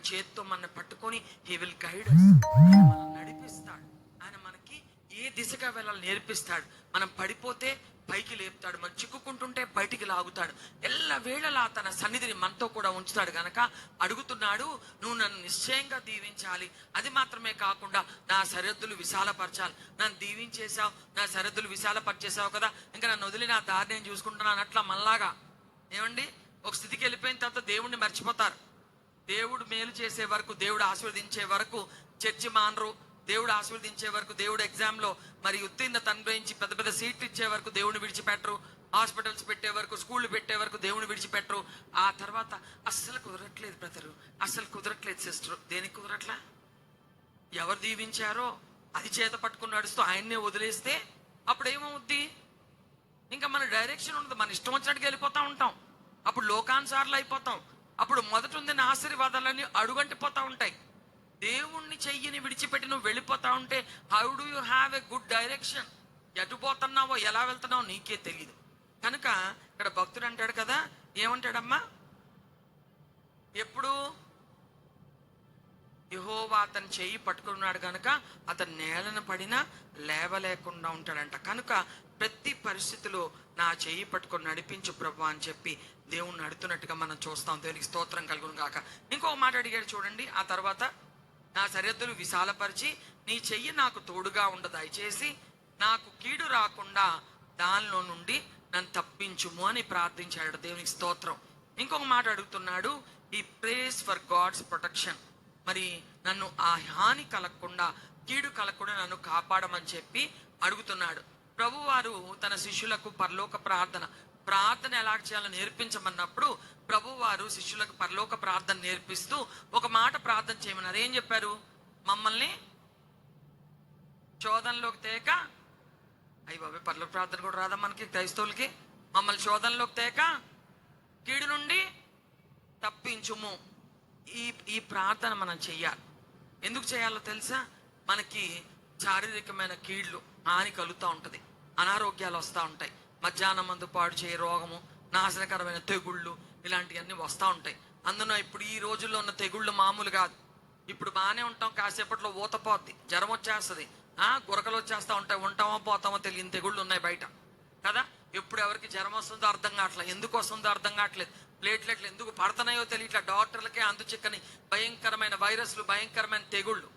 ఆయన చేత్తో మన పట్టుకొని హీ విల్ గైడ్ ఆయన నడిపిస్తాడు. ఆయన మనకి ఏ దిశగా వెళ్ళాలి నేర్పిస్తాడు. మనం పడిపోతే పైకి లేపుతాడు. మనం చిక్కుకుంటుంటే బయటికి లాగుతాడు. ఎల్ల వేళలా తన సన్నిధిని మనతో కూడా ఉంచుతాడు గనక అడుగుతున్నాడు నువ్వు నన్ను నిశ్చయంగా దీవించాలి. అది మాత్రమే కాకుండా నా సరిహద్దులు విశాలపరచాలి. నన్ను దీవించేశావు నా సరిహద్దులు విశాలపరిచేసావు కదా. ఇంకా నన్ను వదిలి నా దారి నేను చూసుకుంటున్నాను అట్లా మళ్ళాగా ఏమండి? ఒక స్థితికి వెళ్ళిపోయిన తర్వాత దేవుణ్ణి మర్చిపోతారు. దేవుడు మేలు చేసే వరకు దేవుడు ఆశీర్వదించే వరకు చర్చి మానరు. దేవుడు ఆశీర్వదించే వరకు దేవుడు ఎగ్జామ్లో మరి ఉత్తీర్ణత అనుగ్రహించి పెద్ద పెద్ద సీట్లు ఇచ్చే వరకు దేవుడిని విడిచిపెట్టరు. హాస్పిటల్స్ పెట్టే వరకు స్కూళ్ళు పెట్టే వరకు దేవుని విడిచిపెట్టరు. ఆ తర్వాత అస్సలు కుదరట్లేదు బ్రదరు. అస్సలు కుదరట్లేదు సిస్టర్. దేనికి కుదరట్లా? ఎవరు దీవించారో అది చేత పట్టుకుని నడుస్తూ ఆయన్నే వదిలేస్తే అప్పుడు ఏమవుద్ది ఇంకా మన డైరెక్షన్ ఉండదు. మన ఇష్టం వచ్చినట్టుగా వెళ్ళిపోతూ ఉంటాం. అప్పుడు లోకానుసార్లు అయిపోతాం. అప్పుడు మొదట ఉందిన ఆశీర్వాదాలన్నీ అడుగంటిపోతూ ఉంటాయి. దేవుణ్ణి చెయ్యిని విడిచిపెట్టి నువ్వు వెళ్ళిపోతా ఉంటే how do you have a good direction ఎటు పోతున్నావో ఎలా వెళ్తున్నావో నీకే తెలియదు కనుక ఇక్కడ భక్తుడు అంటాడు కదా ఏమంటాడమ్మా? ఎప్పుడు? యహోవా అతని చెయ్యి పట్టుకున్నాడు కనుక అతను నేలను పడినా లేవలేకుండా ఉంటాడంట. కనుక ప్రతి పరిస్థితిలో నా చెయ్యి పట్టుకొని నడిపించు ప్రభు అని చెప్పి దేవుణ్ణి నడుతున్నట్టుగా మనం చూస్తాం. దేవునికి స్తోత్రం కలుగును కాక ఇంకో మాట అడిగాడు చూడండి. ఆ తర్వాత నా సరిహద్దులు విశాలపరిచి నీ చెయ్యి నాకు తోడుగా ఉండ దయచేసి నాకు కీడు రాకుండా దానిలో నుండి నన్ను తప్పించుము అని ప్రార్థించాడు దేవునికి స్తోత్రం. ఇంకొక మాట అడుగుతున్నాడు. ఈ ప్రేస్ ఫర్ గాడ్స్ ప్రొటెక్షన్ మరి నన్ను ఆ హాని కలగకుండా కీడు కలగకుండా నన్ను కాపాడమని చెప్పి అడుగుతున్నాడు. ప్రభువారు తన శిష్యులకు పరలోక ప్రార్థన ప్రార్థన ఎలా చేయాలో నేర్పించమన్నప్పుడు ప్రభువారు శిష్యులకు పరలోక ప్రార్థన నేర్పిస్తూ ఒక మాట ప్రార్థన చేయమన్నారు ఏం చెప్పారు? మమ్మల్ని శోధనలోకి తేక అయ్యి బాబాయ్ పరలోక ప్రార్థన కూడా రాదా మనకి క్రైస్తవులకి? మమ్మల్ని శోధనలోకి తేక కీడు నుండి తప్పించుము. ఈ ఈ ప్రార్థన మనం చెయ్యాలి. ఎందుకు చేయాలో తెలుసా? మనకి శారీరకమైన కీళ్ళు హాని కలుగుతూ ఉంటుంది. అనారోగ్యాలు వస్తూ ఉంటాయి. మధ్యాహ్నం మందు పాడు చేయ రోగము నాశనకరమైన తెగుళ్ళు ఇలాంటివన్నీ వస్తూ ఉంటాయి. అందున ఇప్పుడు ఈ రోజుల్లో ఉన్న తెగుళ్ళు మామూలు కాదు. ఇప్పుడు బాగానే ఉంటాం కాసేపట్లో ఊతపోద్ది జ్వరం వచ్చేస్తుంది. ఆ గురకలు వచ్చేస్తా ఉంటాయి ఉంటామో పోతామో తెలియని తెగుళ్ళు ఉన్నాయి బయట. కదా? ఎప్పుడు ఎవరికి జ్వరం వస్తుందో అర్థం కావట్లేదు. ఎందుకు వస్తుందో అర్థం కావట్లేదు. ప్లేట్లెట్లు ఎందుకు పడుతున్నాయో తెలియట్లే డాక్టర్లకే అంతు చిక్కని భయంకరమైన వైరస్లు భయంకరమైన తెగుళ్ళు.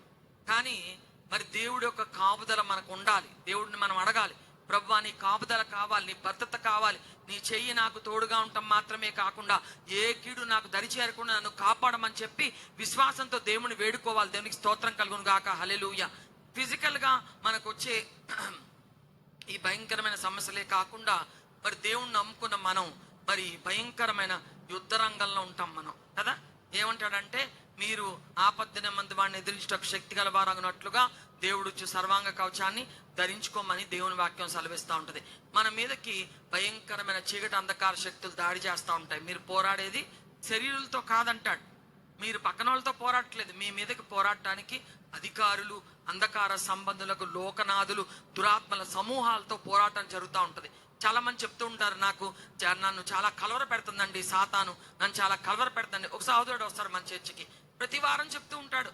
కానీ మరి దేవుడి యొక్క కాపుదల మనకు ఉండాలి. దేవుడిని మనం అడగాలి. ప్రభు నీ కాపుదల కావాలి నీ భద్రత కావాలి. నీ చెయ్యి నాకు తోడుగా ఉండటం మాత్రమే కాకుండా ఏ కీడు నాకు దరి చేరకుండా నన్ను కాపాడమని చెప్పి విశ్వాసంతో దేవుని వేడుకోవాలి. దేవునికి స్తోత్రం కలుగును గాక. హలెలుయ ఫిజికల్గా మనకు వచ్చే ఈ భయంకరమైన సమస్యలే కాకుండా మరి దేవుణ్ణి నమ్ముకున్న మనం మరి భయంకరమైన యుద్ధ రంగంలో ఉంటాం మనం కదా? ఏమంటాడంటే మీరు ఆపత్తిన మంది వాడిని ఎదిరించటకు శక్తి గలవారగినట్లుగా దేవుడు ఇచ్చే సర్వాంగ కవచాన్ని ధరించుకోమని దేవుని వాక్యం సెలవిస్తూ ఉంటుంది. మన మీదకి భయంకరమైన చీకటి అంధకార శక్తులు దాడి చేస్తూ ఉంటాయి. మీరు పోరాడేది శరీరులతో కాదంటాడు. మీరు పక్కన వాళ్ళతో పోరాడట్లేదు. మీ మీదకి పోరాడటానికి అధికారులు అంధకార సంబంధులకు లోకనాథులు దురాత్మల సమూహాలతో పోరాటం జరుగుతూ ఉంటుంది. చాలా మంది చెప్తూ ఉంటారు నాకు నన్ను చాలా కలవర పెడుతుందండి సాతాను. నన్ను చాలా కలవర పెడుతుంది ఒక సహోదరుడు వస్తారు మన చర్చికి. ప్రతి వారం చెప్తూ ఉంటాడు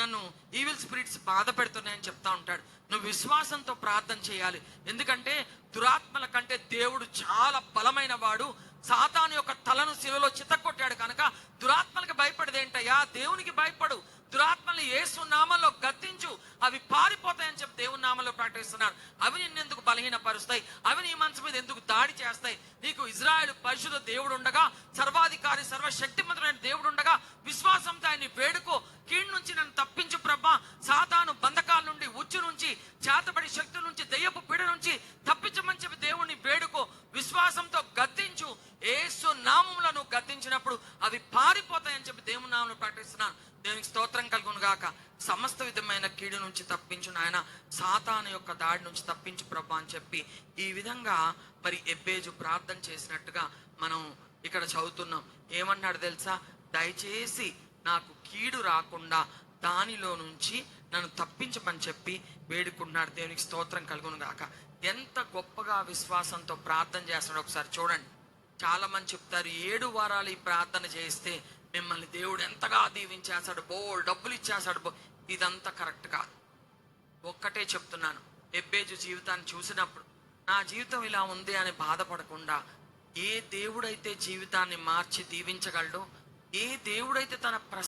నన్ను ఈవిల్ స్పిరిట్స్ బాధ పెడుతున్నాయని చెప్తా ఉంటాడు. నువ్వు విశ్వాసంతో ప్రార్థన చేయాలి. ఎందుకంటే దురాత్మల కంటే దేవుడు చాలా బలమైన వాడు సాతాను యొక్క తలను శిలలో చితక్కొట్టాడు కనుక దురాత్మలకు భయపడదేంటయ్యా దేవునికి భయపడు. దురాత్మలు యేసు నామంలో అవి పారిపోతాయని చెప్పి దేవుని నామంలో ప్రకటిస్తున్నాను అవి నిన్నెందుకు బలహీనపరుస్తాయి? అవి నీ మనసు మీద ఎందుకు దాడి చేస్తాయి? నీకు ఇజ్రాయెల్ పరిశుద్ధ దేవుడు ఉండగా సర్వాధికారి సర్వశక్తిమంతుడైన దేవుడు ఉండగా విశ్వాసంతో ఆయన్ని వేడుకో. కీడు నుంచి నన్ను తప్పించు ప్రభా. సాతాను బంధకాల నుండి ఉచ్చు నుంచి చేతబడి శక్తుల నుంచి దయ్యపు పీడ నుంచి తప్పించమని చెప్పి దేవుణ్ణి వేడుకో. విశ్వాసంతో గద్దించు. ఏసు నామంలో నువ్వు గద్దించినప్పుడు అవి పారిపోతాయని చెప్పి దేవుని నామంలో ప్రకటిస్తున్నాను దేవునికి స్తోత్రం కలుగును గాక. సమస్త విధమైన కీడు నుంచి తప్పించు నాయన. సాతాను యొక్క దాడి నుంచి తప్పించు ప్రభా అని చెప్పి ఈ విధంగా మరి ఎబ్బేజు ప్రార్థన చేసినట్టుగా మనం ఇక్కడ చదువుతున్నాం. ఏమన్నాడు తెలుసా? దయచేసి నాకు కీడు రాకుండా దానిలో నుంచి నన్ను తప్పించమని చెప్పి వేడుకున్నాడు దేవునికి స్తోత్రం కలుగును గాక. ఎంత గొప్పగా విశ్వాసంతో ప్రార్థన చేస్తున్నాడు ఒకసారి చూడండి. చాలా మంది చెప్తారు ఏడు వారాలు ఈ ప్రార్థన చేస్తే మిమ్మల్ని దేవుడు ఎంతగా దీవించేశాడు బో డబ్బులు ఇచ్చేశాడు బో ఇదంతా కరెక్ట్ కాదు. ఒక్కటే చెప్తున్నాను ఎబ్బేజు జీవితాన్ని చూసినప్పుడు నా జీవితం ఇలా ఉంది అని బాధపడకుండా ఏ దేవుడైతే జీవితాన్ని మార్చి దీవించగలడో ఏ దేవుడైతే తన ప్ర